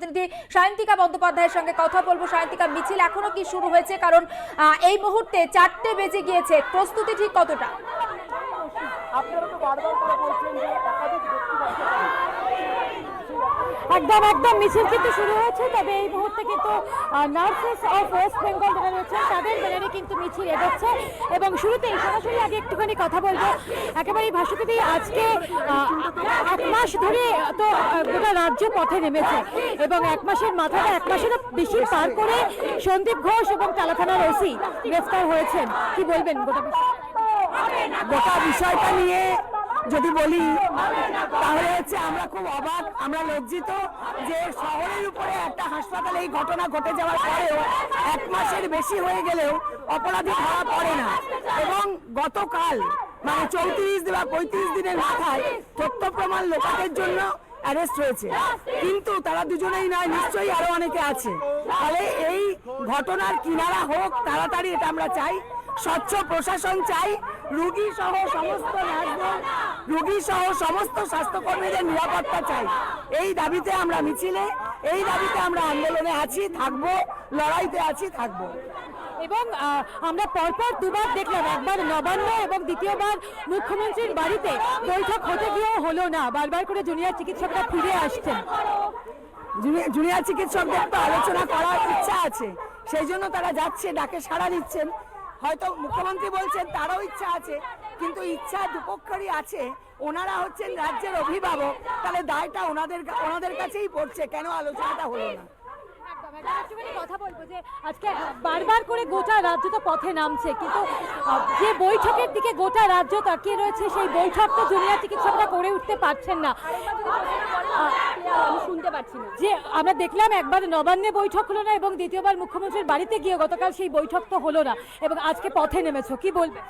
প্রতিনিধি সায়ন্তিকা বন্দ্যোপাধ্যায়ের সঙ্গে কথা বলব। সায়ন্তিকা, মিছিল এখনও কি শুরু হয়েছে? কারণ এই মুহূর্তে চারটে বেজে গিয়েছে। প্রস্তুতি ঠিক কতটা? আপনারা তো বারবার করে বলছেন যে একদম একদম মিছিল কিন্তু শুরু হয়েছে, তবে এই মুহূর্তে কিন্তু নার্সেস অফ ওয়েস্ট বেঙ্গল যারা রয়েছে তাদের ব্যানারে কিন্তু মিছিল এগোচ্ছে। এবং শুরুতেই সরাসরি আগে একটুখানি কথা বলব। একেবারেই ভাস্বতী আজকে এক মাস ধরে তো গোটা রাজ্য পথে নেমেছে। এবং এক মাসের মাথাটা, এক মাসেরও বেশি পার করে সন্দীপ ঘোষ এবং থানার ওসি গ্রেফতার হয়েছেন। কি বলবেন গোটা বিষয়টা নিয়ে যদি বলি, তাহলে হচ্ছে আমরা খুব অবাক, আমরা লজ্জিত যে শহরের উপরে একটা হাসপাতালে এই ঘটনা ঘটে যাওয়ার পরেও এক মাসের বেশি হয়ে গেলেও অপরাধী ধরা পড়ে না। এবং গতকাল মানে চৌত্রিশ বা পঁয়ত্রিশ দিনের মাথায় তথ্য প্রমাণ লোকাটের জন্য অ্যারেস্ট হয়েছে। কিন্তু তারা দুজনেই নয়, নিশ্চয়ই আরও অনেকে আছে। তাহলে এই ঘটনার কিনারা হোক, তাড়াতাড়ি এটা আমরা চাই। স্বচ্ছ প্রশাসন চাই রুগী সহ সমস্ত নার্সদের রুগী সহ সমস্ত স্বাস্থ্যকর্মীদের নিরাপত্তা চাই। এই দাবিতে আমরা মিছিলে এই দাবিতে আমরা আন্দোলনে আছি থাকব লড়াইতে আছি থাকব। এবং আমরা পরপর দুবার দেখলাম একবার নবান্ন এবং দ্বিতীয়বার মুখ্যমন্ত্রীর বাড়িতে বৈঠক হতে গিয়েও হলো না। বারবার করে জুনিয়র চিকিৎসকরা ফিরে আসছেন। জুনি- জুনিয়র চিকিৎসকদের তো আলোচনা করার ইচ্ছা আছে। সেই জন্য তারা যাচ্ছে ডাকে সাড়া দিচ্ছেন। হয়তো মুখ্যমন্ত্রী বলছেন তারও ইচ্ছা আছে, কিন্তু ইচ্ছা দুপক্ষেরই আছে। ওনারা হচ্ছেন রাজ্যের অভিভাবক। তাহলে দায়টা ওনাদের ওনাদের কাছেই পড়ছে। কেন আলোচনাটা হলো না? একদম, একদম একটুখানি কথা বলব যে আজকে বারবার করে গোটা রাজ্য তো পথে নামছে কিন্তু যে বৈঠকের দিকে গোটা রাজ্য তাকিয়ে রয়েছে সেই বৈঠক তো জুনিয়র চিকিৎসকরা করে উঠতে পারছেন না। শুনতে পাচ্ছি না। যে আমরা দেখলাম একবার নবান্নে বৈঠক হলো না এবং দ্বিতীয়বার মুখ্যমন্ত্রীর বাড়িতে গিয়ে গতকাল সেই বৈঠক তো হলো না এবং আজকে পথে নেমেছো কি বলবে?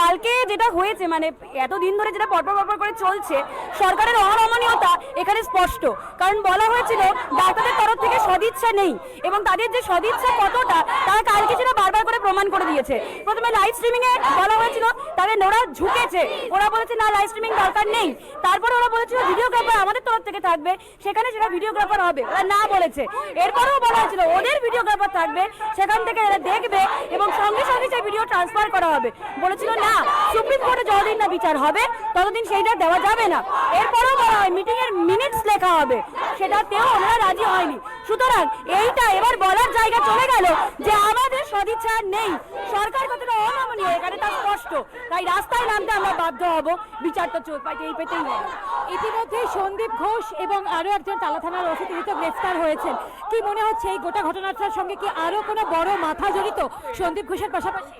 কালকে যেটা হয়েছে মানে এতদিন ধরে যেটা পরপর পরপর করে চলছে সরকারের অনমনীয়তা এখানে স্পষ্ট। কারণ বলা হয়েছিল ডাক্তারদের তরফ থেকে সদিচ্ছা নেই এবং তাদের যে সদিচ্ছা কতটা, তারা কালকে সেটা বারবার করে প্রমাণ করে দিয়েছে। প্রথমে লাইভ স্ট্রিমিং এ বলা হয়েছিল, তাদের ওরা ঝুঁকেছে। ওরা বলেছে, না লাইভ স্ট্রিমিং দরকার নেই। তারপরে ওরা বলেছিল ভিডিওগ্রাফার আমাদের তরফ থেকে থাকবে, সেখানে সেটা ভিডিওগ্রাফার হবে। ওরা না বলেছে। এরপরেও বলা হয়েছিল, ওদের ভিডিওগ্রাফার থাকবে, সেখান থেকে এরা দেখবে এবং সঙ্গে সঙ্গে সেই ভিডিও ট্রান্সফার করা হবে। বলেছিল, না, সুপ্রিম কোর্টে যতদিন না বিচার হবে, ততদিন সেইটা দেওয়া যাবে না। এরপরেও বলা হয় মিটিং এর মিনিটস লেখা হবে। সেটাতেও ওনারা রাজি হয়নি। সুতরাং এইটা এবার বলার জায়গা চলে গেল যে আমাদের সদিচ্ছা নেই। সরকার কতটা অনমনীয়, এখানে তা স্পষ্ট। তাই রাস্তায় নামতে আমরা বাধ্য হব। বিচার তো চোখ পাইতে এই পেতেই হবে ইতিমধ্যে সন্দীপ ঘোষ এবং আরও একজন টালা থানার ওসি গ্রেফতার হয়েছেন। কি মনে হচ্ছে এই গোটা ঘটনাটার সঙ্গে কি আরও কোনো বড় মাথা জড়িত সন্দীপ ঘোষের পাশাপাশি?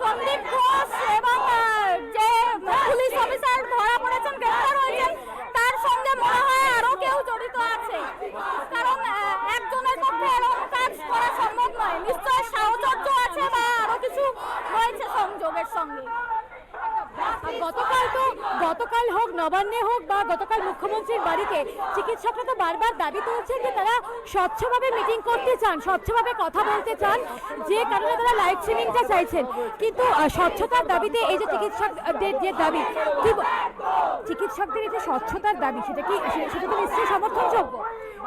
সন্দীপ ঘোষ এবং যে পুলিশ অফিসার ধরা পড়েছেন গ্রেফতার হয়েছেন তার সঙ্গে মনে হয় আরও কেউ জড়িত আছে কারণ আহ, একজনের পক্ষে এরকম কাজ করা সম্ভব নয় নিশ্চয় সাহচর্য আছে বা আরও কিছু রয়েছে সংযোগের সঙ্গে আর গতকাল তো গতকাল হোক, নবান্নে হোক বা গতকাল মুখ্যমন্ত্রীর বাড়িতে, চিকিৎসকরা তো বারবার দাবি তুলছেন যে তারা স্বচ্ছভাবে মিটিং করতে চান, স্বচ্ছভাবে কথা বলতে চান, যে কারণে তারা লাইভ স্ট্রিমিংটা চাইছেন। কিন্তু স্বচ্ছতার দাবিতে এই যে চিকিৎসকদের যে দাবি চিকিৎসকদের এই যে স্বচ্ছতার দাবি, সেটা কি সেটা তো নিশ্চয়ই সমর্থনযোগ্য।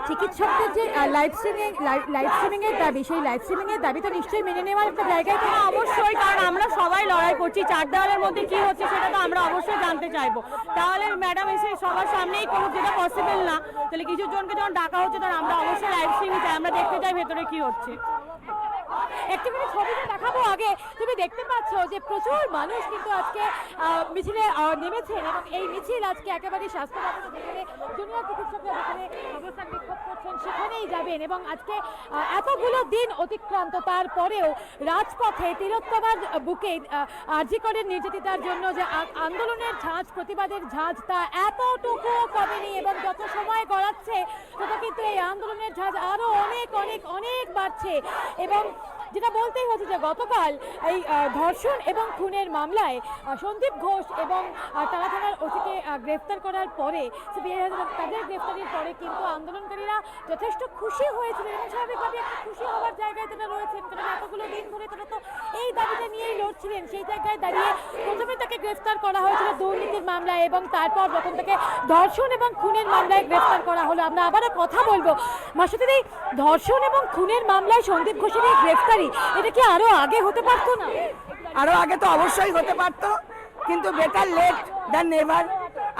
চিকিৎসকদের যে লাইভ স্ট্রিমিং লাইভ স্ট্রিমিং এর দাবি, সেই লাইভ স্ট্রিমিং এর দাবি তো নিশ্চয়ই মেনে নেওয়ার একটা জায়গায় কিন্তু অবশ্যই, কারণ আমরা সবাই লড়াই করছি। চার দেওয়ালের মধ্যে কি হচ্ছে সেটা তো আমরা অবশ্যই জানতে চাইব। তাহলে ম্যাডাম এসে সবার সামনেই করুক, যেটা পসিবল না। তাহলে কিছু জনকে যখন ডাকা হচ্ছে তখন আমরা অবশ্যই লাইভ স্ট্রিমিং চাই। আমরা দেখতে চাই ভেতরে কি হচ্ছে। একটুখানি ছবিটা দেখাবো আগে। তুমি দেখতে পাচ্ছ যে প্রচুর মানুষ কিন্তু আজকে মিছিলে নেমেছেন এবং এই মিছিল আজকে একেবারে স্বাস্থ্য যেখানে জুনিয়র চিকিৎসকরা যেখানে অবস্থান বিক্ষোভ করছেন, সেখানেই যাবেন এবং আজকে এতগুলো দিন অতিক্রান্ত। তারপরেও রাজপথে তিলোত্তমার বুকে আর্জিকরের নির্যাতিতার জন্য যে আন্দোলনের ঝাঁজ, প্রতিবাদের ঝাঁজ তা এতটুকু কমেনি এবং যত সময় গড়াচ্ছে, তত কিন্তু এই আন্দোলনের ঝাঁজ আরও অনেক অনেক অনেক বাড়ছে এবং যেটা বলতেই হচ্ছে যে গতকাল এই ধর্ষণ এবং খুনের মামলায় সন্দীপ ঘোষ এবং তারা থানার ওসিকে গ্রেফতার করার পরে তাদের গ্রেফতারির পরে কিন্তু আন্দোলনকারীরা যথেষ্ট খুশি হয়েছিলেন এবং স্বাভাবিকভাবে একটা খুশি হওয়ার জায়গায় তারা রয়েছেন। কারণ এতগুলো দিন ধরে তারা তো এই দাবিটা নিয়েই লড়ছিলেন। সেই জায়গায় দাঁড়িয়ে প্রথমে তাকে গ্রেফতার করা হয়েছিল দুর্নীতির মামলায় এবং তারপর যখন তাকে ধর্ষণ এবং খুনের মামলায় গ্রেফতার করা হলো, আমরা আবারও কথা বলব। মাসুদের এই ধর্ষণ এবং খুনের মামলায় সন্দীপ ঘোষের এই গ্রেফতারি এটা কি আরও আগে হতে পারতো না? আরও আগে তো অবশ্যই হতে পারতো, কিন্তু বেটার লেট দ্যান নেভার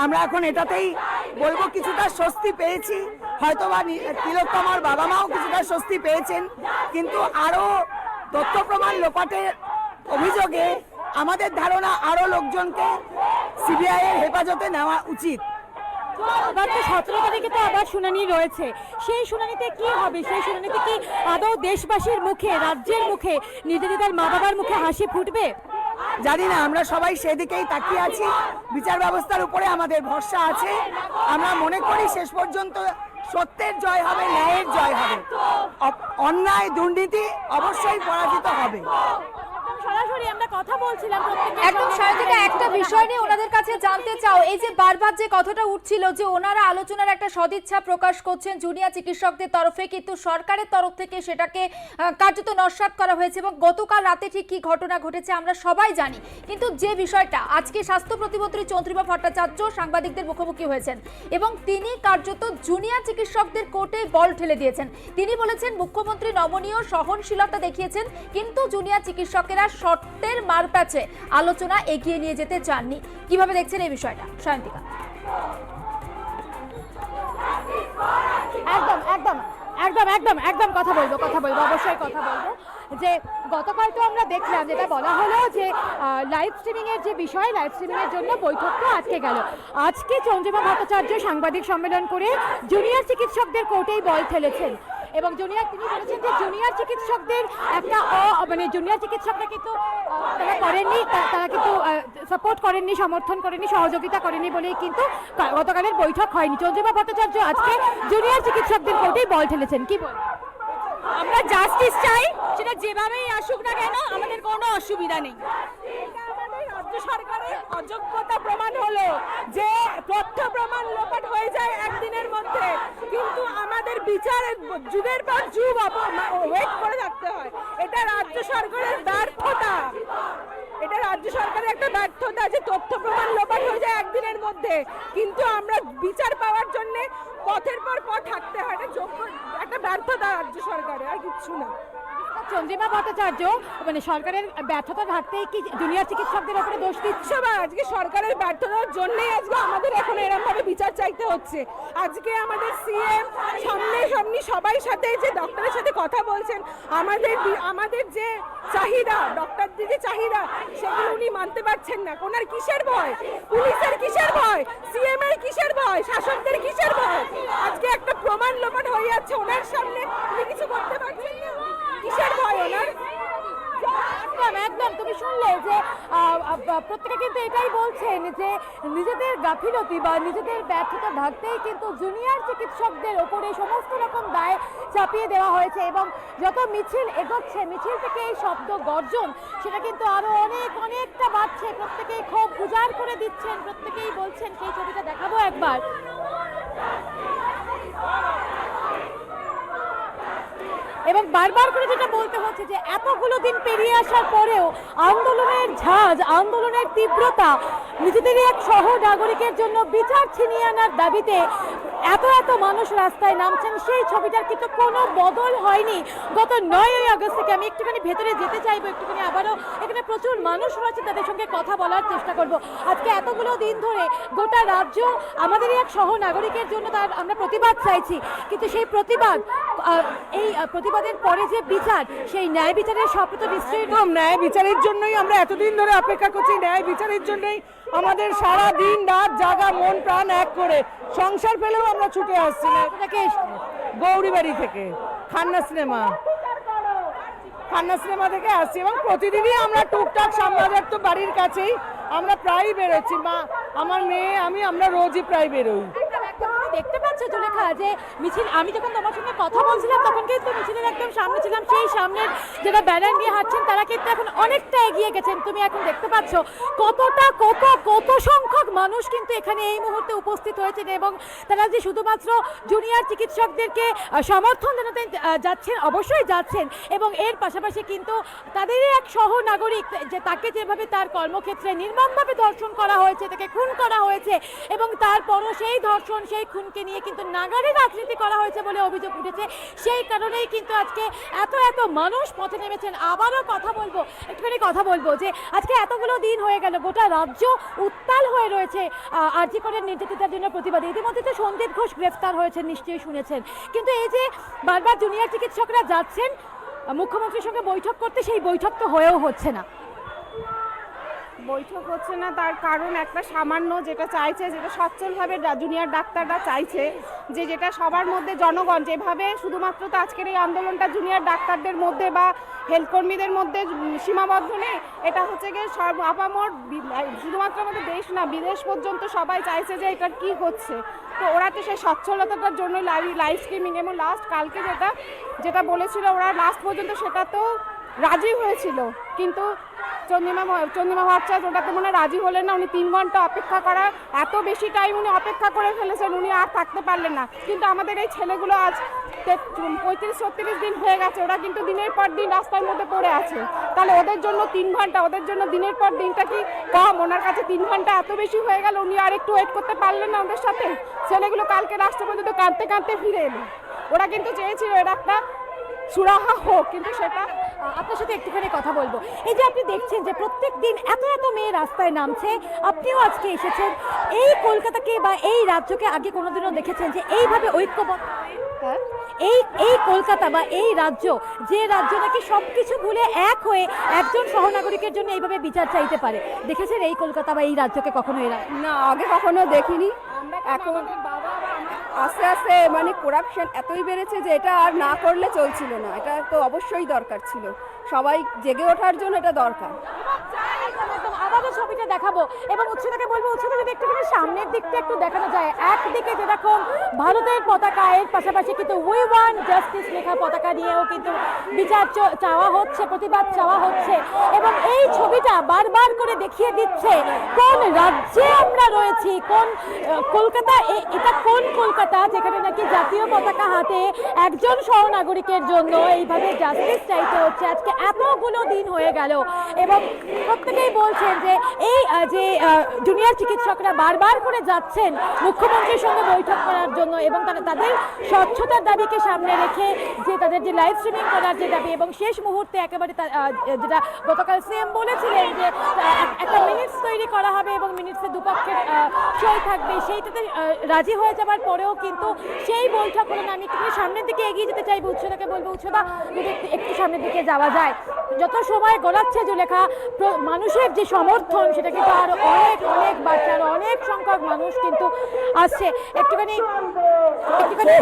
আমরা এখন এটাতেই বলব, কিছুটা স্বস্তি পেয়েছি। হয়তো বা তিলোত্তমার বাবা মাও কিছুটা স্বস্তি পেয়েছেন, কিন্তু আরও তথ্য প্রমাণ লোপাটের অভিযোগে আমাদের ধারণা আরও লোকজনকে সিবিআই এর হেফাজতে নেওয়া উচিত। এবার তো সতেরো তারিখে তো আবার শুনানি রয়েছে। সেই শুনানিতে কি হবে? সেই শুনানিতে কি আদৌ দেশবাসীর মুখে, রাজ্যের মুখে, নিজেদের মা বাবার মুখে হাসি ফুটবে? জানি না, আমরা সবাই সেদিকেই তাকিয়ে আছি। বিচার ব্যবস্থার উপরে আমাদের ভরসা আছে। আমরা মনে করি শেষ পর্যন্ত সত্যের জয় হবে, ন্যায়ের জয় হবে। অন্যায় দুর্নীতি অবশ্যই পরাজিত হবে। আমরা কথা বলছিলাম একদম সঙ্গে। একটা বিষয় নিয়ে ওনাদের কাছে জানতে চাও। এই যে বারবার যে কথাটা উঠছিল যে ওনারা আলোচনার একটা সদিচ্ছা প্রকাশ করছেন জুনিয়র চিকিৎসকদের তরফে কিন্তু সরকারের তরফ থেকে সেটাকে কার্যত করা হয়েছে এবং গতকাল রাতে ঠিক কি ঘটনা ঘটেছে আমরা সবাই জানি। কিন্তু যে বিষয়টা আজকে স্বাস্থ্য প্রতিমন্ত্রী চন্দ্রিমা ভট্টাচার্য সাংবাদিকদের মুখোমুখি হয়েছেন এবং তিনি কার্যত জুনিয়র চিকিৎসকদের কোর্টে বল ঠেলে দিয়েছেন। তিনি বলেছেন মুখ্যমন্ত্রী নমনীয় সহনশীলতা দেখিয়েছেন কিন্তু জুনিয়র চিকিৎসকেরা শর্তের মারপ্যাচে আলোচনা এগিয়ে নিয়ে যেতে চাননি। কীভাবে দেখছেন এই বিষয়টা? সায়ন্তিকা। একদম একদম একদম একদম একদম কথা বলব কথা বলব, অবশ্যই কথা বলব। যে গতকাল তো আমরা দেখলাম, যেটা বলা হলো যে লাইভ স্ট্রিমিংয়ের যে বিষয় লাইভ স্ট্রিমিং এর জন্য বৈঠকটা আটকে গেল। আজকে চন্দ্রিমা ভট্টাচার্য সাংবাদিক সম্মেলন করে জুনিয়র চিকিৎসকদের কোর্টেই বল ঠেলেছেন এবং জুনিয়র তিনি বলেছেন যে জুনিয়র চিকিৎসকদের একটা মানে জুনিয়র চিকিৎসকরা কিন্তু তারা করেননি তারা কিন্তু সাপোর্ট করেননি, সমর্থন করেননি, সহযোগিতা করেনি বলেই কিন্তু গতকালের বৈঠক হয়নি। চন্দ্রিমা ভট্টাচার্য আজকে জুনিয়র চিকিৎসকদের কোর্টেই বল ঠেলেছেন। কি বল? আমরা জাস্টিস চাই, সেটা যেভাবেই আসুক না কেন, আমাদের কোনো অসুবিধা নেই। রাজ্য সরকারের অযোগ্যতা প্রমাণ হলো যে তথ্য প্রমাণ লোপাট হয়ে যায় একদিনের মধ্যে। কিন্তু আমাদের বিচারের যুগের পর যুগ ওয়েট করে থাকতে হয়। এটা রাজ্য সরকারের ব্যর্থতা। এটা রাজ্য সরকারের একটা ব্যর্থতা যে তথ্য প্রমাণ লোপাট হয়ে যায় একদিনের মধ্যে। কিন্তু আমরা বিচার পাওয়ার জন্য পথের পর পথ থাকতে হয়। এটা যোগ্য একটা ব্যর্থতা রাজ্য সরকারের, আর কিচ্ছু না। চন্দ্রিমা ভট্টাচার্য মানে সরকারের ব্যর্থতা থাকতেই কি জুনিয়র চিকিৎসকদের ওপরে দোষ দিচ্ছে বা আজকে সরকারের ব্যর্থতার জন্যই আজকে আমাদের এখন এরকম ভাবে বিচার চাইতে হচ্ছে? আজকে আমাদের সিএম সামনে সামনে সবাই সাথে যে ডক্টরের সাথে কথা বলছেন, আমাদের আমাদের যে চাহিদা, ডক্টরদের যে চাহিদা, সেগুলো উনি মানতে পারছেন না। ওনার কিসের ভয়? পুলিশের কিসের ভয়? সিএম এর কিসের ভয়? শাসকদের কিসের ভয়? আজকে একটা প্রমাণ লোপাট হয়ে যাচ্ছে ওনার সামনে। উনি কিছু করতে পারছেন না। কিসের ভয় ওনার? একদম একদম। তুমি শুনলে যে প্রত্যেকে কিন্তু এটাই বলছেন যে, নিজেদের গাফিলতি বা নিজেদের ব্যর্থতা ঢাকতেই কিন্তু জুনিয়র চিকিৎসকদের ওপরে সমস্ত রকম দায় চাপিয়ে দেওয়া হয়েছে এবং যত মিছিল এগোচ্ছে, মিছিল থেকে এই শব্দ গর্জন, সেটা কিন্তু আরও অনেক, অনেকটা বাড়ছে। প্রত্যেকেই ক্ষোভ উজাড় করে দিচ্ছেন, প্রত্যেকেই বলছেন, সেই ছবিটা দেখাবো একবার। এবং বারবার করে যেটা বলতে হচ্ছে যে এতগুলো দিন পেরিয়ে আসার পরেও আন্দোলনের ঝাঁজ, আন্দোলনের তীব্রতা নিজেদেরই এক সহ নাগরিকের জন্য বিচার ছিনিয়ে আনার দাবিতে এত এত মানুষ রাস্তায় নামছেন, সেই ছবিটার কিন্তু কোনো বদল হয়নি। গত নয়ই আগস্ট থেকে আমি একটুখানি ভেতরে যেতে চাইব, একটুখানি আবারও এখানে প্রচুর মানুষ রয়েছে, তাদের সঙ্গে কথা বলার চেষ্টা করব। আজকে এতগুলো দিন ধরে গোটা রাজ্য আমাদেরই এক সহ নাগরিকের জন্য তার আমরা প্রতিবাদ চাইছি। কিন্তু সেই প্রতিবাদ এই প্রতিবাদের পরে যে বিচার, সেই ন্যায় বিচারের শপথ নিশ্চয়ই একদম, ন্যায় বিচারের জন্যই আমরা এতদিন ধরে অপেক্ষা করছি, ন্যায় বিচারের জন্যই আমাদের সারা দিন রাত জাগা, মন, প্রাণ এক করে। সংসার পেলেও আমরা ছুটে আসছি না বাড়ি থেকে? খান্না সিনেমা। খান্না সিনেমা থেকে আসছি এবং প্রতিদিনই আমরা টুকটাক শ্যামবাজার তো বাড়ির কাছেই আমরা প্রায় বেরোচ্ছি। মা, আমার মেয়ে, আমি, আমরা রোজই প্রায় বেরোই। দেখতে পাচ্ছি জুলেখা যে মিছিল, আমি যখন তোমার সঙ্গে কথা বলছিলাম, তখন কিন্তু একদম সামনে ছিলাম, সেই সামনের যারা ব্যানার নিয়ে হাঁটছেন, তারা কিন্তু এখন অনেকটা এগিয়ে গেছেন। তুমি এখন দেখতে পাচ্ছ কতটা কত কত সংখ্যক মানুষ কিন্তু এখানে এই মুহূর্তে উপস্থিত হয়েছেন এবং তারা যে শুধুমাত্র জুনিয়র চিকিৎসকদেরকে সমর্থন জানাতে যাচ্ছেন, অবশ্যই যাচ্ছেন এবং এর পাশাপাশি কিন্তু তাদেরই এক সহ নাগরিক যে তাকে যেভাবে তার কর্মক্ষেত্রে নির্মমভাবে ধর্ষণ করা হয়েছে, তাকে খুন করা হয়েছে এবং তারপরও সেই ধর্ষণ, সেই খুনকে নিয়ে কিন্তু নাগারে রাজনীতি করা হয়েছে বলে অভিযোগ উঠেছে। সেই কারণেই কিন্তু আজকে এত এত মানুষ পথে নেমেছেন, আবারও কথা বলব, একটুখানি কথা বলব যে আজকে এতগুলো দিন হয়ে গেল, গোটা রাজ্য উত্তাল হয়ে রয়েছে আরজি করের নির্যাতিতার জন্য প্রতিবাদে। ইতিমধ্যে তো সন্দীপ ঘোষ গ্রেফতার হয়েছেন, নিশ্চয়ই শুনেছেন। কিন্তু এই যে বারবার জুনিয়র চিকিৎসকরা যাচ্ছেন, মুখ্যমন্ত্রীর সঙ্গে বৈঠক করতে, সেই বৈঠক তো হয়েও হচ্ছে না। বৈঠক হচ্ছে না, তার কারণ একটা সামান্য যেটা চাইছে, যেটা সচ্ছলভাবে জুনিয়র ডাক্তাররা চাইছে, যে যেটা সবার মধ্যে জনগণ, যেভাবে শুধুমাত্র তো আজকের এই আন্দোলনটা জুনিয়র ডাক্তারদের মধ্যে বা হেলথ কর্মীদের মধ্যে সীমাবদ্ধ নেই, এটা হচ্ছে গিয়ে সর্ব আপামর শুধুমাত্র আমাদের দেশ না, বিদেশ পর্যন্ত সবাই চাইছে যে এটা কি হচ্ছে। তো ওরা তো সেই সচ্ছলতার জন্য লাইভ স্ট্রিমিং এবং লাস্ট কালকে যেটা যেটা বলেছিল ওরা লাস্ট পর্যন্ত সেটা তো রাজি হয়েছিল। কিন্তু চন্দ্রিমা চন্দ্রিমা ভট্টাচার্য ওটাতে মনে রাজি হলেন না। উনি তিন ঘণ্টা অপেক্ষা করা, এত বেশি টাইম উনি অপেক্ষা করে ফেলেছেন, উনি আর থাকতে পারলেন না। কিন্তু আমাদের এই ছেলেগুলো আজ পঁয়ত্রিশ, ছত্রিশ দিন হয়ে গেছে, ওরা কিন্তু দিনের পর দিন রাস্তার মধ্যে পড়ে আছে। তাহলে ওদের জন্য তিন ঘণ্টা, ওদের জন্য দিনের পর দিনটা কি কম? ওনার কাছে তিন ঘণ্টা এত বেশি হয়ে গেল, উনি আর একটু ওয়েট করতে পারলেন না ওদের সাথে? ছেলেগুলো কালকে রাষ্ট্রপতি তো কাঁদতে কাঁদতে ফিরে এলো। ওরা কিন্তু চেয়েছিল এর একটা সুরাহা হোক, কিন্তু সেটা আপনার সাথে একটুখানি কথা বলব। এই যে আপনি দেখছেন যে প্রত্যেক দিন এত এত মেয়ে রাস্তায় নামছে আপনিও আজকে এসেছেন। এই কলকাতাকে বা এই রাজ্যকে আগে কোনোদিনও দেখেছেন যে এইভাবে ঐক্যবদ্ধ এই এই কলকাতা বা এই রাজ্য যে রাজ্য নাকি সব কিছু ভুলে এক হয়ে একজন সহনাগরিকের জন্য এইভাবে বিচার চাইতে পারে। দেখেছেন এই কলকাতা বা এই রাজ্যকে কখনো এরা? না আগে কখনো দেখিনি। এখন আস্তে আস্তে মানে করাপশন এতই বেড়েছে যে এটা আর না করলে চলছিল না। এটা তো অবশ্যই দরকার ছিল। সবাই জেগে ওঠার জন্য এটা দরকার। ছবিটা দেখাবো। এবং উচ্চতাকে বলব উচ্চতা যদি একটুখানি সামনের দিকটা একটু দেখানো যায়, একদিকে যেরকম ভারতের পতাকা, এর পাশাপাশি কিন্তু উই ওয়ান জাস্টিস লেখা পতাকা নিয়েও কিন্তু বিচার চাওয়া হচ্ছে, প্রতিবাদ চাওয়া হচ্ছে। এবং এই ছবিটা বারবার করে দেখিয়ে দিচ্ছে কোন রাজ্যে আমরা রয়েছি, কোন কলকাতা এটা কোন কলকাতা যেখানে নাকি জাতীয় পতাকা হাতে একজন সহনাগরিকের জন্য এইভাবে জাস্টিস চাইতে হচ্ছে? আজকে এতগুলো দিন হয়ে গেল। এবং প্রত্যেকেই বলছেন যে এই যে জুনিয়র চিকিৎসকরা বারবার করে যাচ্ছেন মুখ্যমন্ত্রীর সঙ্গে বৈঠক করার জন্য এবং তারা তাদের স্বচ্ছতার দাবিকে সামনে রেখে যে তাদের যে লাইভ স্ট্রিমিং করার যে দাবি এবং শেষ মুহূর্তে একেবারে যেটা গতকাল সিএম বলেছিলেন যে একটা মিনিটস তৈরি করা হবে এবং মিনিটসে দুপক্ষের সই থাকবে। সেইটাতে রাজি হয়ে যাবার পরেও কিন্তু সেই বৈঠক না। আমি একটু সামনের দিকে এগিয়ে যেতে চাইব উচ্চতাকে বলব উচ্চতা যদি একটু সামনের দিকে যাওয়া যায়। যত সময় গড়াচ্ছে প্র- মানুষের যে সমর্থন সেটা কিন্তু আর অনেক অনেক বাচ্চার অনেক সংখ্যক মানুষ কিন্তু আসছে। একটুখানি একটুখানি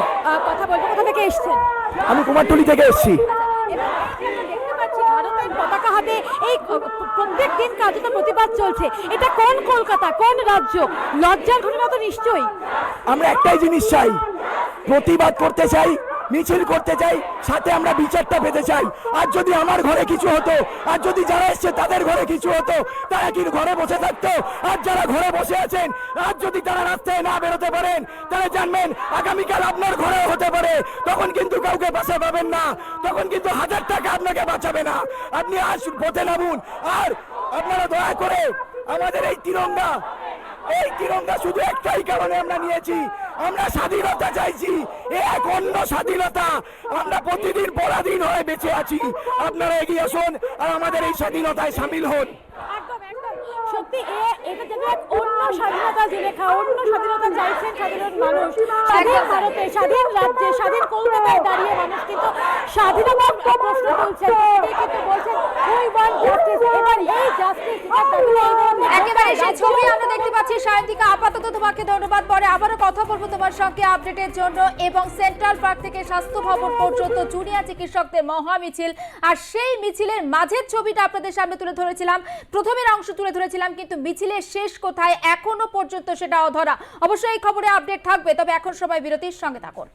কথা বলব কোথা থেকে এসছেন? আমি কুমারটুলি থেকে এসেছি। পতাকা হাতে এই প্রত্যেক দিন কার্যত প্রতিবাদ চলছে। এটা কোন কলকাতা কোন রাজ্য? লজ্জার ঘটনা তো নিশ্চয়ই। আমরা একটাই জিনিস চাই প্রতিবাদ করতে চাই মিছিল করতে চাই, সাথে আমরা বিচারটা পেতে চাই। আর যদি আমার ঘরে কিছু হতো, আর যদি যারা এসছে তাদের ঘরে কিছু হতো, তারা কি ঘরে বসে থাকতো। আর যারা ঘরে বসে আছেন, আর যদি তারা রাস্তায় না বেরোতে পারেন তাহলে জানবেন আগামীকাল আপনার ঘরেও হতে পারে। তখন কিন্তু কাউকে বাঁচা পাবেন না। তখন কিন্তু হাজার টাকা আপনাকে বাঁচাবে না। আপনি আজ পথে নামুন। আর আপনারা দয়া করে আমাদের এই তিরঙ্গা এই তিরঙ্গা শুধু একটাই কারণে আমরা নিয়েছি। আমরা স্বাধীনতা চাইছি। এ এক অন্য স্বাধীনতা। আমরা প্রতিদিন পরাধীন হয়ে বেঁচে আছি। আপনারা এগিয়ে আসুন আর আমাদের এই স্বাধীনতায় সামিল হন। অন্য স্বাধীনতা লেখা অন্য স্বাধীনতা চাইছেন মানুষ। স্বাধীন স্বাধীন রাজ্যে কলকাতায় দাঁড়িয়ে মানুষ কিন্তু স্বাধীনতার প্রশ্ন তুলছেন। বলছেন উই ওয়ান্ট জাস্টিস এবার এই জাস্টিস এটার দাবি এই ধরনের একেবারে সেই ছবি আমরা দেখতে পাচ্ছি। সায়ন্তিকা আপাতত তোমাকে ধন্যবাদ পরে আবারও কথা বলব তোমার সঙ্গে আপডেটের জন্য এবং সেন্ট্রাল পার্ক থেকে স্বাস্থ্য ভবন পর্যন্ত চিকিৎসকদের মহা মিছিল আর সেই মিছিলের মাঝের ছবিটা আপনাদের সামনে তুলে ধরেছিলাম। প্রথমের অংশ তুলে ধরেছিলাম কিন্তু মিছিলের শেষ কোথায় এখনও পর্যন্ত সেটা অধরা অবশ্যই এই খবরে আপডেট থাকবে তবে এখন সবাই বিরতির সঙ্গে থাকুন।